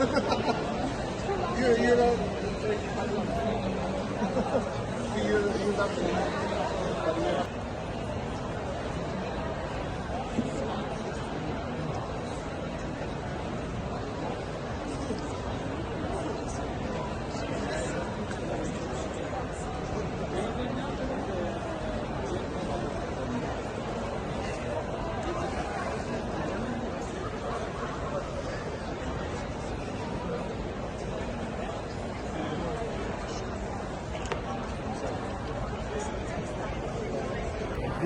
you, you know, you, you love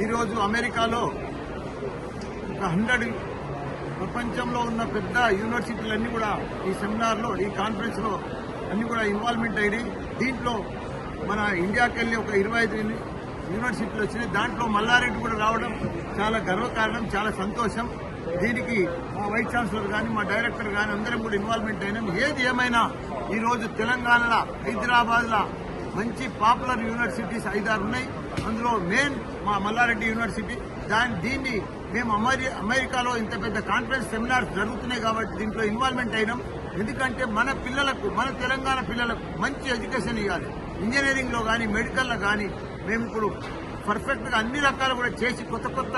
ఈరోజు అమెరికాలో ఒక హండ్రెడ్ ప్రపంచంలో ఉన్న పెద్ద యూనివర్సిటీలన్నీ కూడా ఈ సెమినార్లో ఈ కాన్ఫరెన్స్లో అన్ని కూడా ఇన్వాల్వ్మెంట్ అయినాయి దీంట్లో మన ఇండియాకి వెళ్ళి ఒక ఇరవై ఐదు యూనివర్సిటీలు వచ్చినాయి. దాంట్లో మల్లారెడ్డి కూడా రావడం చాలా గర్వకారణం చాలా సంతోషం. దీనికి మా వైస్ ఛాన్సలర్ కానీ మా డైరెక్టర్ కానీ అందరం కూడా ఇన్వాల్వ్మెంట్ అయినాం. ఏది ఏమైనా ఈరోజు తెలంగాణలో హైదరాబాద్లో మంచి పాపులర్ యూనివర్సిటీస్ ఐదారు ఉన్నాయి. అందులో మెయిన్ మా మల్లారెడ్డి యూనివర్సిటీ. దాని దీన్ని మేము అమెరి అమెరికాలో ఇంత పెద్ద కాన్ఫరెన్స్ సెమినార్స్ జరుగుతున్నాయి కాబట్టి దీంట్లో ఇన్వాల్వ్మెంట్ అయినాం. ఎందుకంటే మన పిల్లలకు మన తెలంగాణ పిల్లలకు మంచి ఎడ్యుకేషన్ ఇవ్వాలి. ఇంజనీరింగ్లో కానీ మెడికల్లో కానీ మేము ఇప్పుడు పర్ఫెక్ట్గా అన్ని రకాలు కూడా చేసి కొత్త కొత్త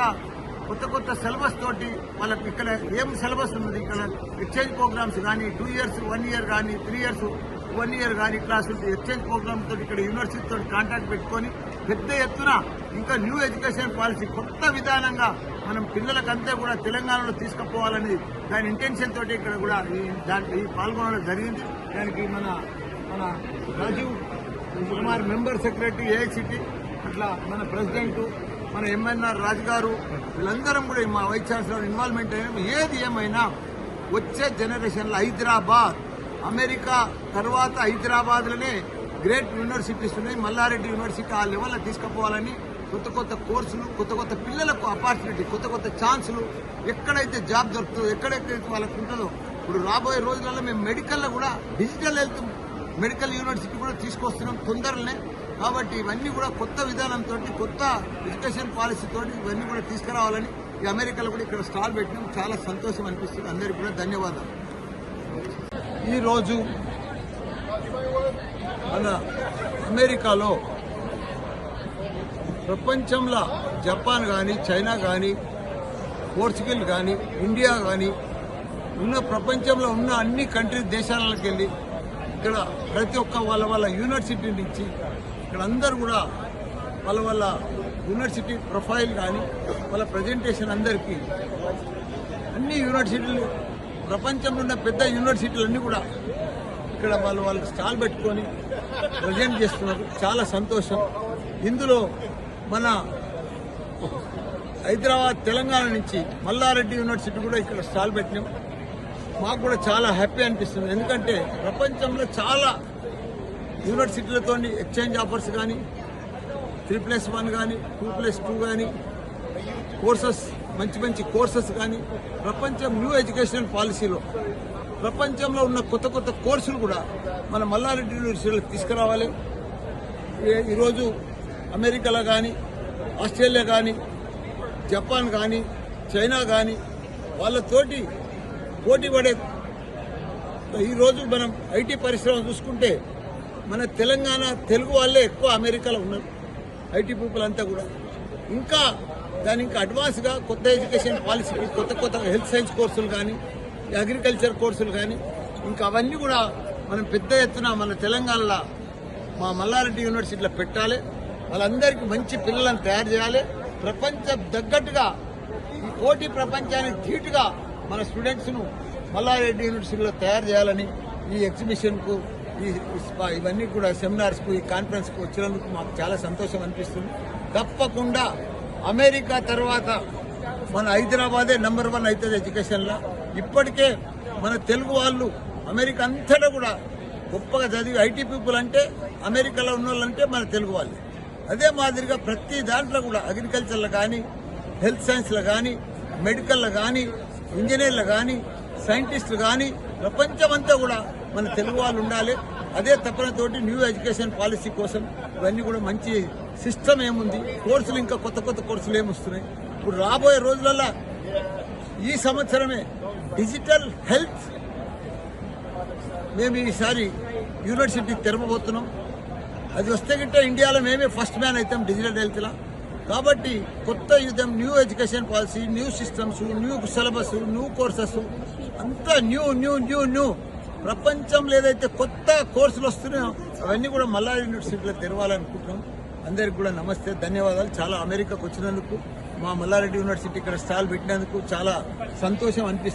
కొత్త కొత్త సిలబస్ తోటి వాళ్ళకి ఇక్కడ ఏం సిలబస్ ఉన్నది? ఇక్కడ ఎక్స్చేంజ్ ప్రోగ్రామ్స్ కానీ టూ ఇయర్స్ వన్ ఇయర్ కానీ త్రీ ఇయర్స్ వన్ ఇయర్ కానీ క్లాస్ ఎక్స్చేంజ్ ప్రోగ్రామ్ తోటి ఇక్కడ యూనివర్సిటీతో కాంటాక్ట్ పెట్టుకొని పెద్ద ఎత్తున ఇంకా న్యూ ఎడ్యుకేషన్ పాలసీ కొత్త విధానంగా మనం పిల్లలకంతా కూడా తెలంగాణలో తీసుకుపోవాలని దాని ఇంటెన్షన్ తోటి ఇక్కడ కూడా ఈ దాంట్లో ఈ పాల్గొనడం జరిగింది. దానికి మన మన Rajiv Kumar member secretary AICTE అట్లా మన ప్రెసిడెంట్ మన ఎంఎన్ఆర్ రాజు గారు వీళ్ళందరం కూడా మా వైస్ ఛాన్సలర్ ఇన్వాల్వ్మెంట్ అయినా. ఏది ఏమైనా వచ్చే జనరేషన్లో హైదరాబాద్ అమెరికా తర్వాత హైదరాబాద్లోనే గ్రేట్ యూనివర్సిటీస్ ఉన్నాయి. మల్లారెడ్డి యూనివర్సిటీ ఆ లెవెల్లో తీసుకుపోవాలని కొత్త కొత్త కోర్సులు కొత్త కొత్త పిల్లలకు ఆపర్చునిటీ కొత్త కొత్త ఛాన్సులు ఎక్కడైతే జాబ్ దొరుకుతుందో ఎక్కడైతే వాళ్ళకు ఉంటుందో ఇప్పుడు రాబోయే రోజులలో మేము మెడికల్లో కూడా డిజిటల్ హెల్త్ మెడికల్ యూనివర్సిటీ కూడా తీసుకొస్తున్నాం తొందరనే కాబట్టి ఇవన్నీ కూడా కొత్త విధానంతో కొత్త ఎడ్యుకేషన్ పాలసీతో ఇవన్నీ కూడా తీసుకురావాలని ఈ అమెరికాలో కూడా ఇక్కడ స్టాల్ పెట్టినాం. చాలా సంతోషం అనిపిస్తుంది. అందరికీ కూడా ధన్యవాదాలు. ఈరోజు మన అమెరికాలో ప్రపంచంలో జపాన్ కానీ చైనా కానీ పోర్చుగల్ కానీ ఇండియా కానీ ఉన్న ప్రపంచంలో ఉన్న అన్ని కంట్రీ దేశాలకు వెళ్ళి ఇక్కడ ప్రతి ఒక్క వాళ్ళ వాళ్ళ యూనివర్సిటీ నుంచి ఇక్కడ అందరూ కూడా వాళ్ళ వాళ్ళ యూనివర్సిటీ ప్రొఫైల్ కానీ వాళ్ళ ప్రజెంటేషన్ అందరికీ అన్ని యూనివర్సిటీలు ప్రపంచంలో ఉన్న పెద్ద యూనివర్సిటీలన్నీ కూడా ఇక్కడ వాళ్ళు వాళ్ళు స్టాల్ పెట్టుకొని ప్రజెంట్ చేస్తున్నారు. చాలా సంతోషం. ఇందులో మన హైదరాబాద్ తెలంగాణ నుంచి మల్లారెడ్డి యూనివర్సిటీ కూడా ఇక్కడ స్టాల్ పెట్టినాం. మాకు కూడా చాలా హ్యాపీ అనిపిస్తుంది. ఎందుకంటే ప్రపంచంలో చాలా యూనివర్సిటీలతో ఎక్స్చేంజ్ ఆఫర్స్ కానీ త్రీ ప్లస్ వన్ కానీ టూ ప్లస్ టూ కానీ కోర్సెస్ మంచి మంచి కోర్సెస్ కానీ ప్రపంచం న్యూ ఎడ్యుకేషన్ పాలసీలో ప్రపంచంలో ఉన్న కొత్త కొత్త కోర్సులు కూడా మన మల్లారెడ్డి యూనివర్సిటీలో తీసుకురావాలి. ఈరోజు అమెరికాలో కానీ ఆస్ట్రేలియా కానీ జపాన్ కానీ చైనా కానీ వాళ్ళతోటి పోటీ పడే ఈరోజు మనం ఐటీ పరిశ్రమ చూసుకుంటే మన తెలంగాణ తెలుగు వాళ్ళే ఎక్కువ అమెరికాలో ఉన్నారు. ఐటీ పీపుల్ అంతా కూడా. ఇంకా దాని ఇంకా అడ్వాన్స్గా కొత్త ఎడ్యుకేషన్ పాలసీ కొత్త కొత్త హెల్త్ సైన్స్ కోర్సులు కానీ అగ్రికల్చర్ కోర్సులు కానీ ఇంకా అవన్నీ కూడా మనం పెద్ద ఎత్తున మన తెలంగాణలో మా మల్లారెడ్డి యూనివర్సిటీలో పెట్టాలి. వాళ్ళందరికీ మంచి పిల్లలను తయారు చేయాలి. ప్రపంచం తగ్గట్టుగా ఈ పోటీ ప్రపంచానికి ధీటుగా మన స్టూడెంట్స్ను మల్లారెడ్డి యూనివర్సిటీలో తయారు చేయాలని ఈ ఎగ్జిబిషన్కు ఈ ఇవన్నీ కూడా సెమినార్స్కు ఈ కాన్ఫరెన్స్కు వచ్చినందుకు మాకు చాలా సంతోషం అనిపిస్తుంది. తప్పకుండా అమెరికా తర్వాత మన హైదరాబాదే నెంబర్ వన్ అవుతుంది ఎడ్యుకేషన్లో. ఇప్పటికే మన తెలుగు వాళ్ళు అమెరికా అంతటా కూడా గొప్పగా చదివి ఐటీ పీపుల్ అంటే అమెరికాలో ఉన్న వాళ్ళంటే మన తెలుగు వాళ్ళు. అదే మాదిరిగా ప్రతి దాంట్లో కూడా అగ్రికల్చర్లో కానీ హెల్త్ సైన్స్లో కానీ మెడికల్లో కానీ ఇంజనీర్లు కానీ సైంటిస్టులు కానీ ప్రపంచమంతా కూడా మన తెలుగు వాళ్ళు ఉండాలి. అదే తపనతోటి న్యూ ఎడ్యుకేషన్ పాలసీ కోసం ఇవన్నీ కూడా మంచి సిస్టమ్ ఏముంది? కోర్సులు ఇంకా కొత్త కొత్త కోర్సులు ఏమొస్తున్నాయి? ఇప్పుడు రాబోయే రోజులలో ఈ సంవత్సరమే డిజిటల్ హెల్త్ మేము ఈసారి యూనివర్సిటీ తెరవబోతున్నాం. అది వస్తే గిట్ట ఇండియాలో మేమే ఫస్ట్ మ్యాన్ అవుతాం డిజిటల్ హెల్త్లో. కాబట్టి కొత్త యుద్ధం new education policy new systems new syllabus new courses అంతా న్యూ న్యూ న్యూ న్యూ. ప్రపంచంలో ఏదైతే కొత్త కోర్సులు వస్తున్నాయో అవన్నీ కూడా మల్లారి యూనివర్సిటీలో తెరవాలనుకుంటున్నాం. అందరికి కూడా నమస్తే ధన్యవాదాలు. చాలా అమెరికాకు వచ్చినందుకు మా మల్లారెడ్డి యూనివర్సిటీ ఇక్కడ స్టాల్ పెట్టినందుకు చాలా సంతోషం అనిపిస్తుంది.